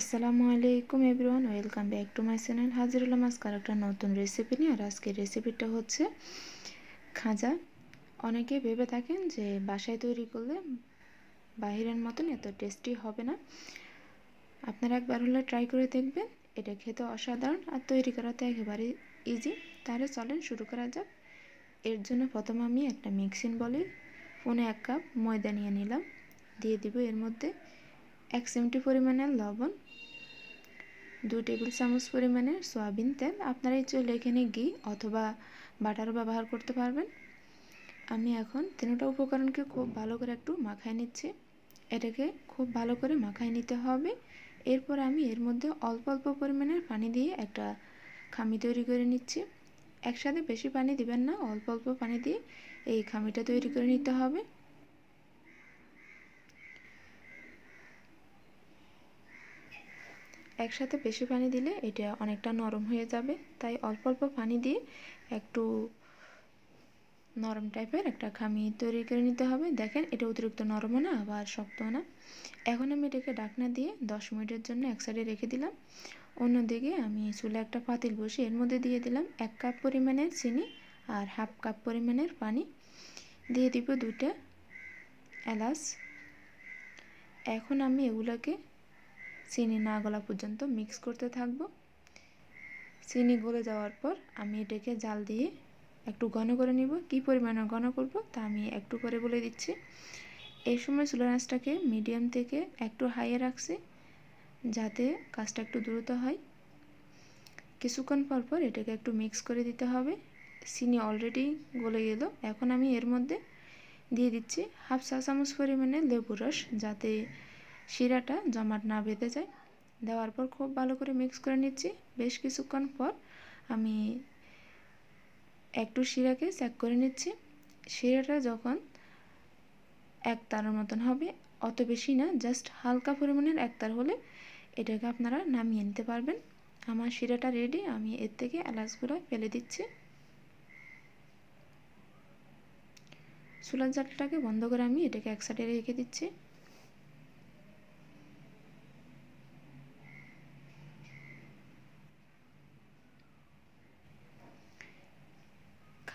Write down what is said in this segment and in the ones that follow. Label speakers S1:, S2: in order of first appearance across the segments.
S1: আসসালামু আলাইকুম everyone, welcome back to my channel. হাজির হলাম আজকাল একটা নতুন রেসিপি নিয়ে, আর আজকের রেসিপিটা হচ্ছে খাজা। অনেকে ভেবে থাকেন যে বাসায় তৈরি করলে বাহিরের মতন এত টেস্টি হবে না। আপনারা একবার হলে ট্রাই করে দেখবেন। এটা খেতে অসাধারণ আর তৈরি করাতে একেবারে ইজি তাহলে চলেন শুরু করা যাক। এর জন্য প্রথমে আমি একটা মিক্সিং বলে ফোনে এক কাপ ময়দা নিয়ে নিলাম। দিয়ে দিব এর মধ্যে এক চিমটি পরিমাণের লবণ। দু টেবিল চামচ পরিমাণে সয়াবিন তেল আপনারা চলে এখানে ঘি অথবা বাটারও ব্যবহার করতে পারবেন। আমি এখন তিনটা উপকরণকে খুব ভালো করে একটু মাখায় নিচ্ছি। এটাকে খুব ভালো করে মাখায় নিতে হবে। এরপর আমি এর মধ্যে অল্প অল্প পরিমাণের পানি দিয়ে একটা খামি তৈরি করে নিচ্ছি। একসাথে বেশি পানি দিবেন না, অল্প অল্প পানি দিয়ে এই খামিটা তৈরি করে নিতে হবে। একসাথে বেশি পানি দিলে এটা অনেকটা নরম হয়ে যাবে। তাই অল্প অল্প পানি দিয়ে একটু নরম টাইপের একটা খামি তৈরি করে নিতে হবে। দেখেন, এটা অতিরিক্ত নরমও না, আবার শক্তও না। এখন আমি এটাকে ডাকনা দিয়ে দশ মিনিটের জন্য এক সাইডে রেখে দিলাম। অন্যদিকে আমি চুলে একটা পাতিল বসে এর মধ্যে দিয়ে দিলাম এক কাপ পরিমাণের চিনি আর হাফ কাপ পরিমাণের পানি। দিয়ে দিব দুইটা এলাচ। এখন আমি এগুলোকে চিনি না গলা পর্যন্ত মিক্স করতে থাকব। চিনি গলে যাওয়ার পর আমি এটাকে জাল দিয়ে একটু ঘন করে নিব। কি পরিমাণে ঘন করব তা আমি একটু করে বলে দিচ্ছি। এই সময় চুলা আঁচটাকে মিডিয়াম থেকে একটু হাইয়ে রাখছি যাতে কাজটা একটু দ্রুত হয়। কিছুক্ষণ পর পর এটাকে একটু মিক্স করে দিতে হবে। চিনি অলরেডি গলে গেল। এখন আমি এর মধ্যে দিয়ে দিচ্ছি হাফ চা চামচ পরিমাণে লেবু রস যাতে শিরাটা জমাট না বেঁধে যায়। দেওয়ার পর খুব ভালো করে মিক্স করে নিচ্ছি। বেশ কিছুক্ষণ পর আমি একটু শিরাকে চেক করে নিচ্ছি। শিরাটা যখন এক তারের মতন হবে, অত বেশি না জাস্ট হালকা পরিমাণের এক তার হলে এটাকে আপনারা নামিয়ে নিতে পারবেন। আমার শিরাটা রেডি আমি এর থেকে এলাচগুলো ফেলে দিচ্ছি। চুলার জালটাকে বন্ধ করে আমি এটাকে এক সাইডে রেখে দিচ্ছি।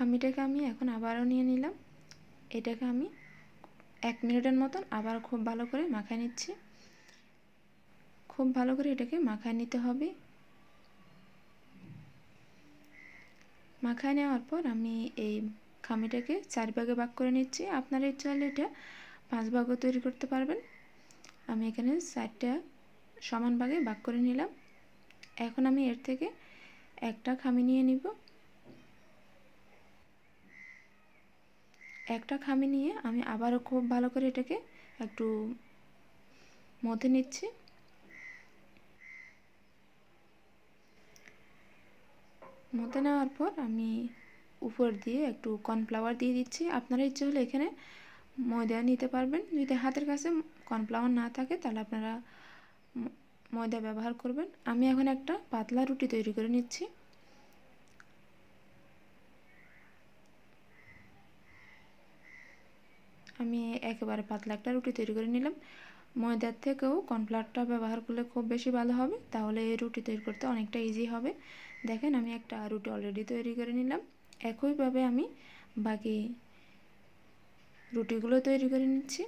S1: খামিটাকে আমি এখন আবারও নিয়ে নিলাম। এটাকে আমি এক মিনিটের মতন আবার খুব ভালো করে মাখায় নিচ্ছি। খুব ভালো করে এটাকে মাখায় নিতে হবে। মাখায় নেওয়ার পর আমি এই খামিটাকে চার ভাগে ভাগ করে নিচ্ছি। আপনারা চাইলে এটা পাঁচ ভাগও তৈরি করতে পারবেন। আমি এখানে চারটা সমান ভাগে ভাগ করে নিলাম। এখন আমি এর থেকে একটা খামি নিয়ে নিব। একটা খামি নিয়ে আমি আবারও খুব ভালো করে এটাকে একটু মধ্যে নিচ্ছি। মধ্যে নেওয়ার পর আমি উপর দিয়ে একটু কর্নফ্লাওয়ার দিয়ে দিচ্ছি। আপনারা ইচ্ছে হলে এখানে ময়দা নিতে পারবেন। যদি হাতের কাছে কর্নফ্লাওয়ার না থাকে তাহলে আপনারা ময়দা ব্যবহার করবেন। আমি এখন একটা পাতলা রুটি তৈরি করে নিচ্ছি। আমি একেবারে পাতলা একটা রুটি তৈরি করে নিলাম। ময়দার থেকেও কর্নফ্লাওয়ারটা ব্যবহার করলে খুব বেশি ভালো হবে, তাহলে এই রুটি তৈরি করতে অনেকটা ইজি হবে। দেখেন আমি একটা রুটি অলরেডি তৈরি করে নিলাম। একইভাবে আমি বাকি রুটিগুলো তৈরি করে নিচ্ছি।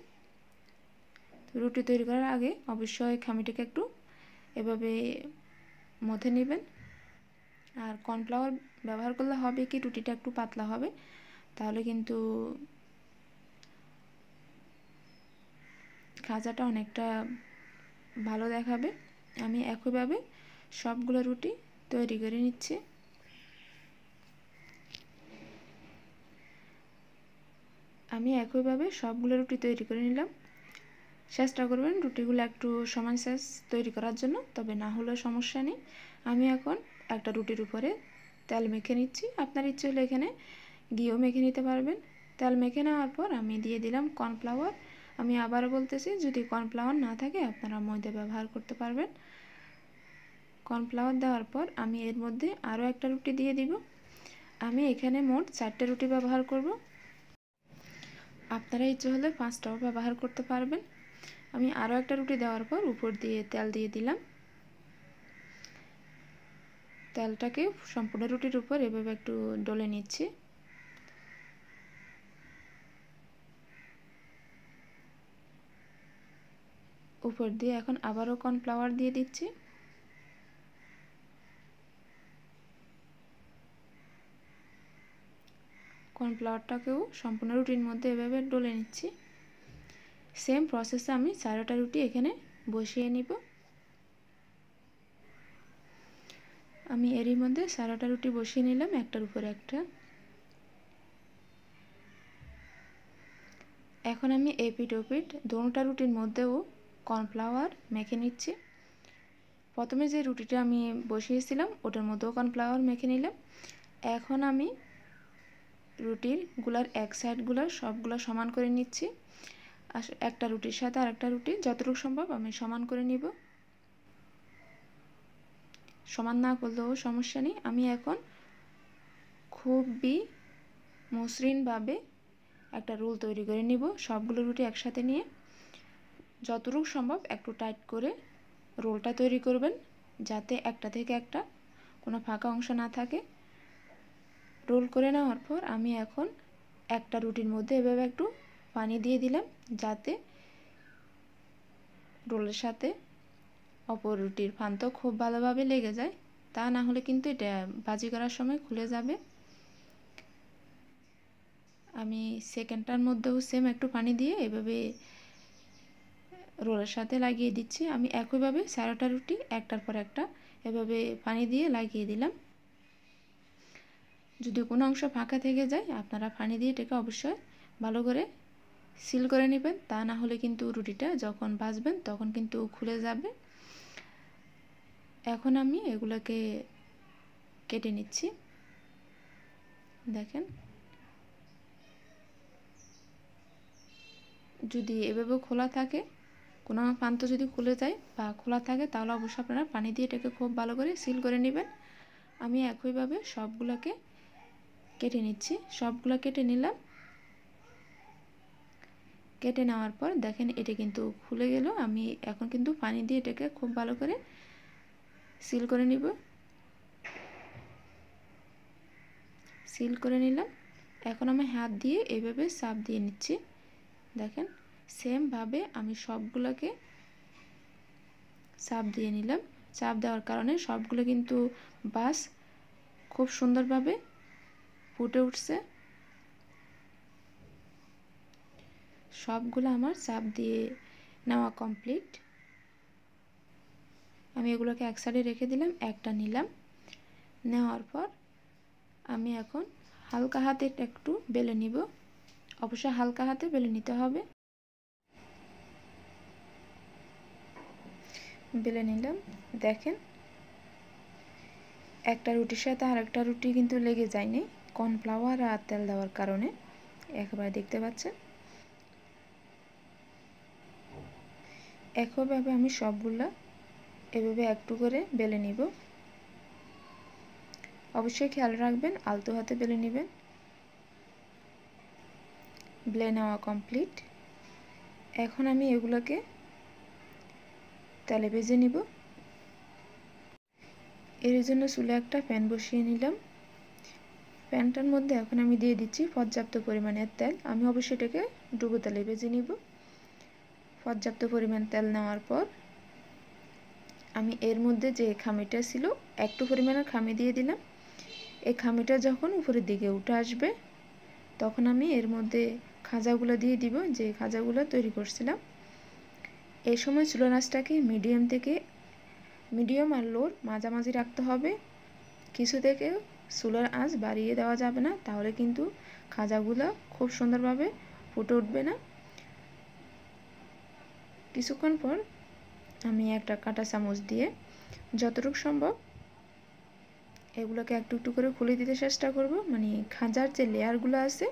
S1: রুটি তৈরি করার আগে অবশ্যই খামিটাকে একটু এভাবে মথে নেবেন। আর কর্নফ্লাওয়ার ব্যবহার করলে হবে কি, রুটিটা একটু পাতলা হবে, তাহলে কিন্তু খাজাটা অনেকটা ভালো দেখাবে। আমি একইভাবে সবগুলো রুটি তৈরি করে নিচ্ছি। আমি একইভাবে সবগুলো রুটি তৈরি করে নিলাম। চেষ্টা করবেন রুটিগুলো একটু সমান সাইজ তৈরি করার জন্য, তবে না হলেও সমস্যা নেই। আমি এখন একটা রুটির উপরে তেল মেখে নিচ্ছি। আপনার ইচ্ছে হলে এখানে ঘিও মেখে নিতে পারবেন। তেল মেখে নেওয়ার পর আমি দিয়ে দিলাম কর্নফ্লাওয়ার আমি আবারও বলতেছি, যদি কর্নফ্লাওয়ার না থাকে আপনারা ময়দা ব্যবহার করতে পারবেন। কর্নফ্লাওয়ার দেওয়ার পর আমি এর মধ্যে আরও একটা রুটি দিয়ে দিব। আমি এখানে মোট চারটে রুটি ব্যবহার করব। আপনারা ইচ্ছে হলে পাঁচটাও ব্যবহার করতে পারবেন। আমি আরও একটা রুটি দেওয়ার পর উপর দিয়ে তেল দিয়ে দিলাম। তেলটাকে সম্পূর্ণ রুটির উপর এভাবে একটু ডলে নিচ্ছি। উপর দিয়ে এখন আবারও কর্নফ্লাওয়ার দিয়ে দিচ্ছি। কর্নফ্লাওয়ারটাকেও সম্পূর্ণ রুটির মধ্যে এভাবে ডলে নিচ্ছি। সেম প্রসেসে আমি চারোটা রুটি এখানে বসিয়ে নিব। আমি এরই মধ্যে সারাটা রুটি বসিয়ে নিলাম, একটার উপরে একটা। এখন আমি এপিট ওপিট দোনোটা রুটির মধ্যেও কর্নফ্লাওয়ার মেখে নিচ্ছি। প্রথমে যে রুটিটা আমি বসিয়েছিলাম, ওটার মধ্যেও কর্নফ্লাওয়ার মেখে নিলাম। এখন আমি রুটিরগুলার এক সাইডগুলার সবগুলো সমান করে নিচ্ছি। একটা রুটির সাথে আর একটা রুটি, যতটুকু সম্ভব আমি সমান করে নিব। সমান না করলেও সমস্যা নেই। আমি এখন খুবই মসৃণভাবে একটা রোল তৈরি করে নিব সবগুলো রুটি একসাথে নিয়ে। যতটুকু সম্ভব একটু টাইট করে রোলটা তৈরি করবেন, যাতে একটা থেকে একটা কোনো ফাঁকা অংশ না থাকে। রোল করে নেওয়ার পর আমি এখন একটা রুটির মধ্যে এভাবে একটু পানি দিয়ে দিলাম, যাতে রোলের সাথে অপর রুটির ফান্ত খুব ভালোভাবে লেগে যায়। তা না হলে কিন্তু এটা বাজি করার সময় খুলে যাবে। আমি সেকেন্ডটার মধ্যেও সেম একটু পানি দিয়ে এভাবে রোলের সাথে লাগিয়ে দিচ্ছি। আমি একইভাবে সারাটা রুটি একটার পর একটা এভাবে পানি দিয়ে লাগিয়ে দিলাম। যদি কোনো অংশ ফাঁকা থেকে যায়, আপনারা পানি দিয়ে এটাকে অবশ্যই ভালো করে সিল করে নেবেন। তা না হলে কিন্তু রুটিটা যখন ভাজবেন তখন কিন্তু খুলে যাবে। এখন আমি এগুলোকে কেটে নিচ্ছি। দেখেন। যদি এভাবে খোলা থাকে কোনো প্রান্ত যদি খুলে যায় বা খোলা থাকে, তাহলে অবশ্যই আপনারা পানি দিয়ে এটাকে খুব ভালো করে সিল করে নেবেন। আমি একইভাবে সবগুলোকে কেটে নিচ্ছি। সবগুলো কেটে নিলাম। কেটে নেওয়ার পর দেখেন এটা কিন্তু খুলে গেল। আমি এখন কিন্তু পানি দিয়ে এটাকে খুব ভালো করে সিল করে নিব। সিল করে নিলাম। এখন আমি হাত দিয়ে এভাবে সাপ দিয়ে নিচ্ছি। দেখেন সেমভাবে আমি সবগুলোকে চাপ দিয়ে নিলাম। চাপ দেওয়ার কারণে সবগুলো কিন্তু বাস খুব সুন্দরভাবে ফুটে উঠছে। সবগুলো আমার চাপ দিয়ে নেওয়া কমপ্লিট। আমি এগুলোকে এক সাইডে রেখে দিলাম, একটা নিলাম। নেওয়ার পর আমি এখন হালকা হাতে একটু বেলে নিব। অবশ্যই হালকা হাতে বেলে নিতে হবে। বেলে নিলাম। দেখেন, একটা রুটির সাথে আর একটা রুটি কিন্তু লেগে যায়নি। কর্নফ্লাওয়ার আর তেল দেওয়ার কারণে। একেবারে দেখতে পাচ্ছেন? একইভাবে আমি সবগুলা এভাবে একটু করে বেলে নিব। অবশ্যই খেয়াল রাখবেন, আলতো হাতে বেলে নেবেন। ব্লে নেওয়া কমপ্লিট এখন আমি এগুলোকে তেলে ভেজে নিব। এর জন্য চুলে একটা প্যান বসিয়ে নিলাম। প্যানটার মধ্যে এখন আমি দিয়ে দিচ্ছি পর্যাপ্ত পরিমাণের তেল। আমি অবশ্যই এটাকে ডুবো তেলে ভেজে নিব। পর্যাপ্ত পরিমাণ তেল নেওয়ার পর আমি এর মধ্যে যে খামিটা ছিল, একটু পরিমাণের খামি দিয়ে দিলাম। এই খামিটা যখন উপরের দিকে উঠে আসবে, তখন আমি এর মধ্যে খাজাগুলো দিয়ে দিব, যে খাজাগুলো তৈরি করছিলাম। এই সময় চুলো নাচটাকে মিডিয়াম থেকে মিডিয়াম আর লোর মাঝামাঝি রাখতে হবে। কিছু থেকে চুলোর আঁচ বাড়িয়ে দেওয়া যাবে না, তাহলে কিন্তু খাজাগুলো খুব সুন্দরভাবে ফুটে উঠবে না। কিছুক্ষণ পর আমি একটা কাঁটা চামচ দিয়ে যতটুকু সম্ভব এগুলোকে একটু একটু করে খুলে দিতে চেষ্টা করব। মানে খাজার যে লেয়ারগুলো আছে,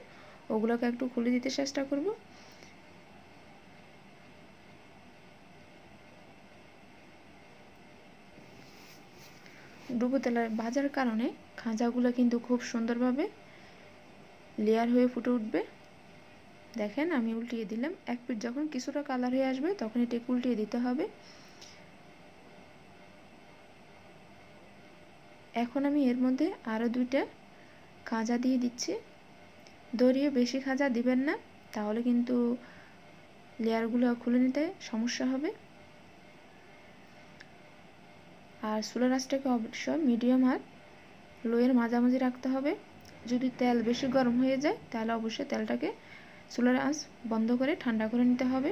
S1: ওগুলোকে একটু খুলে দিতে চেষ্টা করব। ডুবো তেলের ভাজার কারণে খাঁজাগুলো কিন্তু খুব সুন্দরভাবে লেয়ার হয়ে ফুটে উঠবে। দেখেন আমি উল্টিয়ে দিলাম। এক পিঠ যখন কিছুটা কালার হয়ে আসবে, তখন এটাকে উল্টিয়ে দিতে হবে। এখন আমি এর মধ্যে আরও দুইটা খাজা দিয়ে দিচ্ছি। দড়িয়ে বেশি খাজা দিবেন না, তাহলে কিন্তু লেয়ারগুলো খুলে নিতে সমস্যা হবে। আর চুলার আঁচটাকে অবশ্যই মিডিয়াম আর লোয়ের মাঝামাঝি রাখতে হবে। যদি তেল বেশি গরম হয়ে যায়, তাহলে অবশ্যই তেলটাকে চুলার আঁচ বন্ধ করে ঠান্ডা করে নিতে হবে।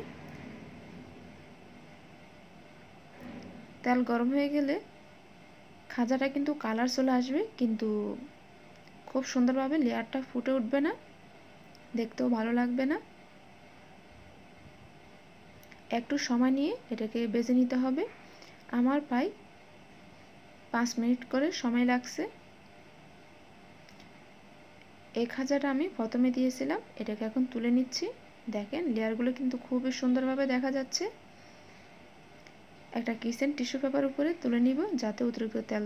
S1: তেল গরম হয়ে গেলে খাজাটা কিন্তু কালার চলে আসবে, কিন্তু খুব সুন্দরভাবে লেয়ারটা ফুটে উঠবে না। দেখতেও ভালো লাগবে না। একটু সময় নিয়ে এটাকে বেজে নিতে হবে। আমার প্রায় পাঁচ মিনিট করে সময় লাগছে। এই খাজাটা আমি প্রথমে দিয়েছিলাম, এটাকে এখন তুলে নিচ্ছি। দেখেন, লেয়ারগুলো কিন্তু খুবই সুন্দরভাবে দেখা যাচ্ছে। একটা কিচেন টিস্যু পেপার উপরে তুলে নিব, যাতে অতিরিক্ত তেল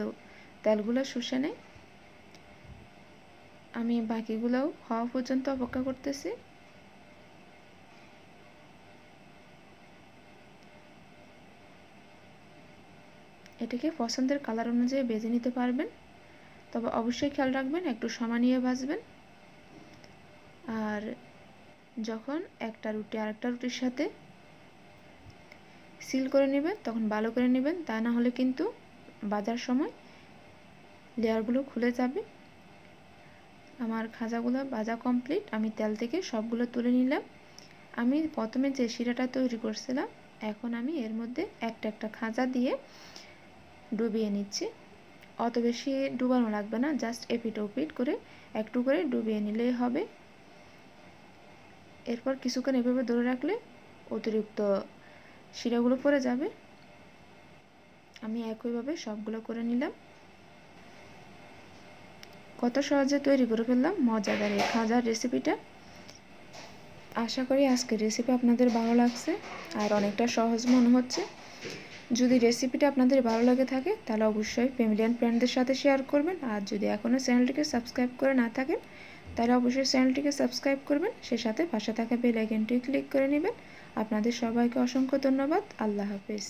S1: তেলগুলো শুষে নেয়। আমি বাকিগুলোও হওয়া পর্যন্ত অপেক্ষা করতেছি। এটাকে পছন্দের কালার অনুযায়ী বেজে নিতে পারবেন। তবে অবশ্যই খেয়াল রাখবেন, একটু সমানিয়ে ভাজবেন। আর যখন একটা রুটি, আরেকটা রুটির সাথে সিল করে নেবেন, তখন ভালো করে নেবেন। তা না হলে কিন্তু বাজার সময় লেয়ারগুলো খুলে যাবে। আমার খাজাগুলো ভাজা কমপ্লিট আমি তেল থেকে সবগুলো তুলে নিলাম। আমি প্রথমে যে শিরাটা তৈরি করছিলাম, এখন আমি এর মধ্যে একটা একটা খাজা দিয়ে ডুবিয়ে নিচ্ছি। অত বেশি ডুবানো লাগবে না জাস্ট এপিট ওপিট করে একটু করে ডুবিয়ে নিলেই হবে। এরপর কিছুক্ষণ এভাবে ধরে রাখলে অতিরিক্ত শিরাগুলো পড়ে যাবে। আমি একইভাবে সবগুলো করে নিলাম। কত সহজে তৈরি করে ফেললাম, মজাদার এই খাজার রেসিপিটা আশা করি আজকের রেসিপি আপনাদের ভালো লাগছে, আর অনেকটা সহজ মনে হচ্ছে। যদি রেসিপিটা আপনাদের ভালো লাগে থাকে, তাহলে অবশ্যই ফ্যামিলি অ্যান্ড ফ্রেন্ডদের সাথে শেয়ার করবেন। আর যদি এখনও চ্যানেলটিকে সাবস্ক্রাইব করে না থাকেন, তাহলে অবশ্যই চ্যানেলটিকে সাবস্ক্রাইব করবেন, সে সাথে পাশে থাকা বেল আইকনটি ক্লিক করে নেবেন। আপনাদের সবাইকে অসংখ্য ধন্যবাদ। আল্লাহ হাফেজ।